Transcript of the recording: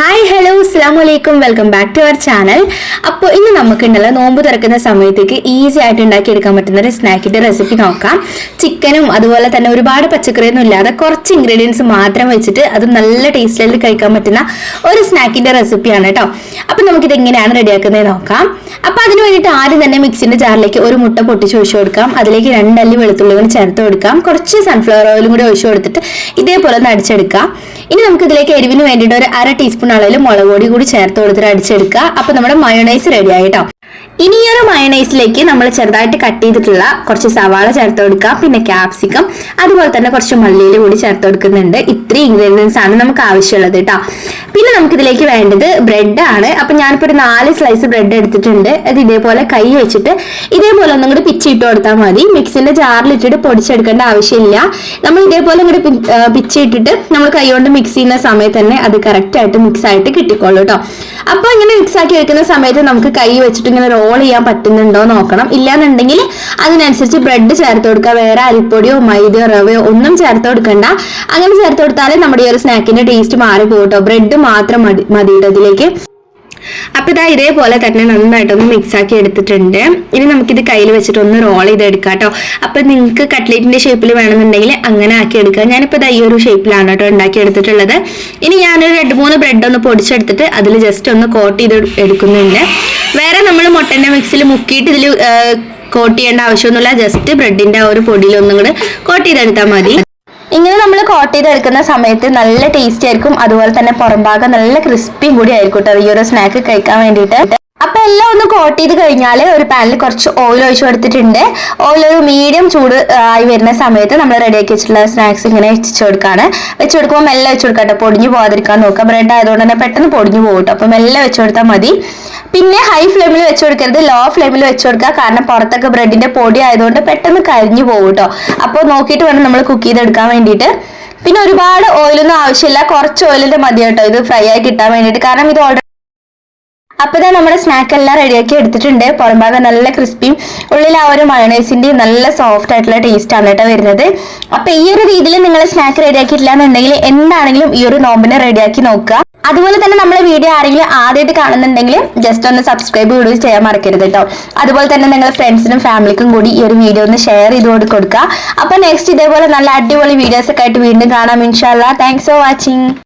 Hi hello അസ്സാം വലൈക്കും welcome back to our channel അപ്പോൾ ഇന്ന് നമുക്കുണ്ടല്ലോ നോമ്പ് തുറക്കുന്ന സമയത്തേക്ക് ഈസി ആയിട്ട് ഉണ്ടാക്കിയെടുക്കാൻ പറ്റുന്ന ഒരു സ്നാക്കിന്റെ റെസിപ്പി നോക്കാം. ചിക്കനും അതുപോലെ തന്നെ ഒരുപാട് പച്ചക്കറിയൊന്നും ഇല്ലാതെ കുറച്ച് ഇൻഗ്രീഡിയൻസ് മാത്രം വെച്ചിട്ട് അത് നല്ല ടേസ്റ്റിൽ കഴിക്കാൻ പറ്റുന്ന ഒരു സ്നാക്കിന്റെ റെസിപ്പിയാണ് കേട്ടോ അപ്പോൾ നമുക്കിത് എങ്ങനെയാണ് റെഡിയാക്കുന്നത് നോക്കാം. അപ്പോൾ അതിന് വേണ്ടിയിട്ട് ആദ്യം തന്നെ മിക്സിന്റെ ജാറിലേക്ക് ഒരു മുട്ട പൊട്ടിച്ച് ഒഴിച്ചു കൊടുക്കാം. അതിലേക്ക് രണ്ടല്ലി വെളുത്തുള്ളി ചേർത്ത് കൊടുക്കാം. കുറച്ച് സൺഫ്ലവർ ഓയിലും കൂടി ഒഴിച്ചു കൊടുത്തിട്ട് ഇതേപോലെ ഒന്ന് അടിച്ചെടുക്കാം. ഇനി നമുക്ക് ഇതിലേക്ക് എരിവിന് വേണ്ടിയിട്ട് ഒരു അര ടീസ്പൂൺ അളവിൽ മുളക് പൊടി കൂടി ചേർത്ത് കൊടുത്തിട്ട് അടിച്ചെടുക്കുക. അപ്പൊ നമ്മുടെ മയോണൈസ് റെഡി ആയിട്ടോ? ഇനി ഈ ഒരു മയോണൈസിലേക്ക് നമ്മൾ ചെറുതായിട്ട് കട്ട് ചെയ്തിട്ടുള്ള കുറച്ച് സവാള ചേർത്ത് കൊടുക്കുക. പിന്നെ ക്യാപ്സിക്കം അതുപോലെ തന്നെ കുറച്ച് മല്ലിയിൽ കൂടി ചേർത്ത് കൊടുക്കുന്നുണ്ട്. ഇത്രയും ഇൻഗ്രീഡിയൻസ് ആണ് നമുക്ക് ആവശ്യമുള്ളത് കേട്ടോ. പിന്നെ നമുക്ക് ഇതിലേക്ക് വേണ്ടത് ബ്രെഡ് ആണ്. അപ്പൊ ഞാനിപ്പോ ഒരു നാല് സ്ലൈസ് ബ്രെഡ് എടുത്തിട്ടുണ്ട്. അത് ഇതേപോലെ കൈ വെച്ചിട്ട് ഇതേപോലെ ഒന്നും കൂടി പിച്ചിട്ട് കൊടുത്താൽ മതി. മിക്സിന്റെ ജാറിലിട്ടിട്ട് പൊടിച്ചെടുക്കേണ്ട ആവശ്യമില്ല. നമ്മൾ ഇതേപോലെ ഇങ്ങോട്ട് പിച്ചിട്ടിട്ട് നമ്മൾ കൈ കൊണ്ട് മിക്സ് ചെയ്യുന്ന സമയത്ത് തന്നെ അത് കറക്റ്റ് ആയിട്ട് മിക്സ് ആയിട്ട് കിട്ടിക്കോളൂ കേട്ടോ അപ്പൊ ഇങ്ങനെ മിക്സ് ആക്കി വെക്കുന്ന സമയത്ത് നമുക്ക് കൈ വെച്ചിട്ട് ഇങ്ങനെ റോൾ ചെയ്യാൻ പറ്റുന്നുണ്ടോ നോക്കണം. ഇല്ലാന്നുണ്ടെങ്കിൽ അതിനനുസരിച്ച് ബ്രെഡ് ചേർത്ത് കൊടുക്കുക. വേറെ അരിപ്പൊടിയോ മൈദയോ റവയോ ഒന്നും ചേർത്ത് കൊടുക്കണ്ട. അങ്ങനെ ചേർത്ത് കൊടുത്താലേ നമ്മുടെ ഈ ഒരു സ്നാക്കിന്റെ ടേസ്റ്റ് മാറി പോകട്ടോ ബ്രെഡ് മാത്രം മതി മതി ഇതിലേക്ക്. അപ്പൊ ഇതാ ഇതേപോലെ തന്നെ നന്നായിട്ടൊന്ന് മിക്സ് ആക്കി എടുത്തിട്ടുണ്ട്. ഇനി നമുക്കിത് കയ്യിൽ വെച്ചിട്ട് ഒന്ന് റോൾ ചെയ്ത് എടുക്കാം കേട്ടോ അപ്പൊ നിങ്ങൾക്ക് കട്ട്ലേറ്റിന്റെ ഷേപ്പിൽ വേണമെന്നുണ്ടെങ്കിൽ അങ്ങനെ ആക്കി എടുക്കാം ഞാനിപ്പോ ഈ ഒരു ഷേപ്പിലാണ് കേട്ടോ ഉണ്ടാക്കി എടുത്തിട്ടുള്ളത്. ഇനി ഞാനൊരു രണ്ട് മൂന്ന് ബ്രെഡ് ഒന്ന് പൊടിച്ചെടുത്തിട്ട് അതിൽ ജസ്റ്റ് ഒന്ന് കോട്ട് ചെയ്ത് എടുക്കുന്നുണ്ട്. വേറെ നമ്മൾ മുട്ടന്റെ മിക്സിൽ മുക്കിയിട്ട് ഇതിൽ കോട്ട് ചെയ്യേണ്ട ആവശ്യമൊന്നുമില്ല. ജസ്റ്റ് ബ്രെഡിന്റെ ആ ഒരു പൊടിയിലൊന്നും കൂടെ കോട്ട് ചെയ്തെടുത്താൽ മതി. ഇങ്ങനെ നമ്മൾ കോട്ട് ചെയ്തെടുക്കുന്ന സമയത്ത് നല്ല ടേസ്റ്റി ആയിരിക്കും. അതുപോലെ തന്നെ പുറംഭാഗം നല്ല ക്രിസ്പിയും കൂടി ആയിരിക്കും കേട്ടോ ഈ ഒരു സ്നാക്ക് കഴിക്കാൻ വേണ്ടിയിട്ട്. അപ്പൊ എല്ലാം ഒന്ന് കോട്ട് ചെയ്ത് കഴിഞ്ഞാൽ ഒരു പാനിൽ കുറച്ച് ഓയിൽ ഒഴിച്ചു കൊടുത്തിട്ടുണ്ട്. ഓയിൽ ഒരു മീഡിയം ചൂട് ആയി വരുന്ന സമയത്ത് നമ്മൾ റെഡിയാക്കി വെച്ചിട്ടുള്ള സ്നാക്സ് ഇങ്ങനെ വെച്ച് കൊടുക്കാണ്. വെച്ച് കൊടുക്കുമ്പോൾ മെല്ലെ വെച്ച് കൊടുക്കട്ടെ. പൊടിഞ്ഞു പോകാതിരിക്കാൻ നോക്കുക. ബ്രെഡ് ആയതുകൊണ്ട് തന്നെ പെട്ടെന്ന് പൊടിഞ്ഞു പോകും കേട്ടോ അപ്പൊ മെല്ലെ വെച്ച് കൊടുത്താൽ മതി. പിന്നെ ഹൈ ഫ്ലെയിമിൽ വെച്ച് കൊടുക്കരുത് ലോ ഫ്ലെയിമിൽ വെച്ച് കൊടുക്കുക. കാരണം പുറത്തൊക്കെ ബ്രെഡിന്റെ പൊടി ആയതുകൊണ്ട് പെട്ടെന്ന് കരിഞ്ഞു പോകും കേട്ടോ അപ്പോൾ നോക്കിയിട്ട് വേണം നമ്മൾ കുക്ക് ചെയ്തെടുക്കാൻ വേണ്ടിയിട്ട്. പിന്നെ ഒരുപാട് ഓയിലൊന്നും ആവശ്യമില്ല. കുറച്ച് ഓയിലിന്റെ മതി കേട്ടോ ഇത് ഫ്രൈ ആയി കിട്ടാൻ വേണ്ടിയിട്ട്. കാരണം ഇത് ഓൾറെഡി അപ്പൊ ഇതാ നമ്മുടെ സ്നാക്ക് എല്ലാം റെഡിയാക്കി എടുത്തിട്ടുണ്ട്. പുറംഭാഗം നല്ല ക്രിസ്പിയും ഉള്ളിൽ ആ ഒരു മയണൈസിന്റെയും നല്ല സോഫ്റ്റ് ആയിട്ടുള്ള ടേസ്റ്റ് ആണ് കേട്ടോ വരുന്നത്. അപ്പൊ ഈ ഒരു രീതിയിൽ നിങ്ങൾ സ്നാക്ക് റെഡിയാക്കിയിട്ടില്ല എന്നുണ്ടെങ്കിൽ എന്താണെങ്കിലും ഈ ഒരു നോമ്പിനെ റെഡിയാക്കി നോക്കുക. അതുപോലെ തന്നെ നമ്മളെ വീഡിയോ ആരെങ്കിലും ആദ്യമായിട്ട് കാണുന്നുണ്ടെങ്കിൽ ജസ്റ്റ് ഒന്ന് സബ്സ്ക്രൈബ് കൂടി ചെയ്യാൻ മറക്കരുത് കേട്ടോ. അതുപോലെ തന്നെ നിങ്ങൾ ഫ്രണ്ട്സിനും ഫാമിലിക്കും കൂടി ഈ ഒരു വീഡിയോ ഒന്ന് ഷെയർ ചെയ്തുകൊണ്ട് കൊടുക്കുക. അപ്പൊ നെക്സ്റ്റ് ഇതേപോലെ നല്ല അടിപൊളി വീഡിയോസ് ഒക്കെ ആയിട്ട് വീണ്ടും കാണാം. ഇൻഷാല്ല താങ്ക്സ് ഫോർ വാച്ചിങ്